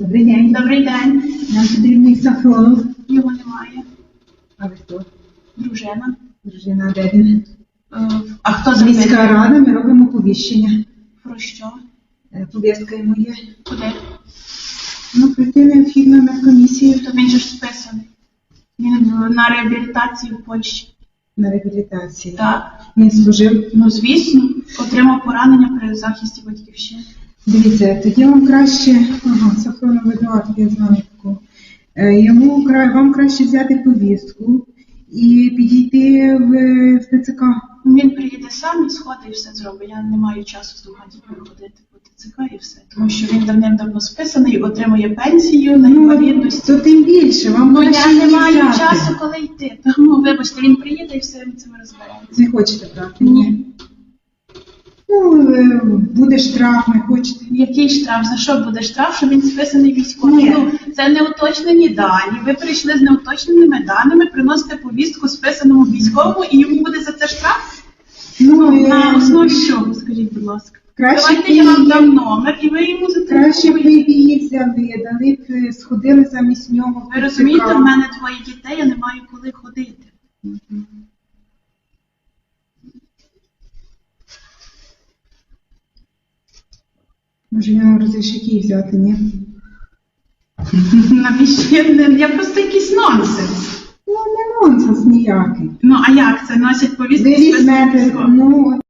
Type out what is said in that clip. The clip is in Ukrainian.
Добрий день. Добрий день. Нам потрібний Сафронов. Його немає. А ви хто? Дружина. Дружина де він? Е, А хто з Міська рада, ми робимо повіщення. Про що? Е, Повістка йому є. Куди? Ну, прийти необхідно на комісію То він же ж списаний. Він на реабілітації в Польщі. на реабілітації. Так. Він служив. Ну, звісно, отримав поранення при захисті батьківщини. Дивіться, тоді вам краще, ага, Сафронов Едуард, я знаю таку. Е, Йому вам краще взяти повістку і підійти в, в ТЦК. Він приїде сам і сходить і все зробить. Я не маю часу з Луганська ходити по ТЦК і все. Тому що він давним-давно списаний, отримує пенсію на інвалідність. то тим більше, вам Ну, краще я не її маю взяти. часу, коли йти. Тому, вибачте, він приїде і все ми цим розберемося. Не хочете брати? Ні. Ну, буде штраф, не хочете. Який штраф? За що буде штраф, що він списаний військовий? Ні. Ну, це неуточнені дані. Ви прийшли з неуточненими даними, приносите повістку списаному військовому, і йому буде за це штраф? Ну, е, На основі чого, скажіть, будь ласка. Краще Давайте я вам її- дам номер, і ви йому за краще б ви її взяли, дали б, е, сходили замість нього. в Ви ТЦК. розумієте, в мене двоє дітей, я не маю коли ходити. Може, я розрішики взяти, ні? Навіщо? Я, просто якийсь нонсенс. Ну, не нонсенс ніякий. Ну а як це? Носять повістки військового? ну,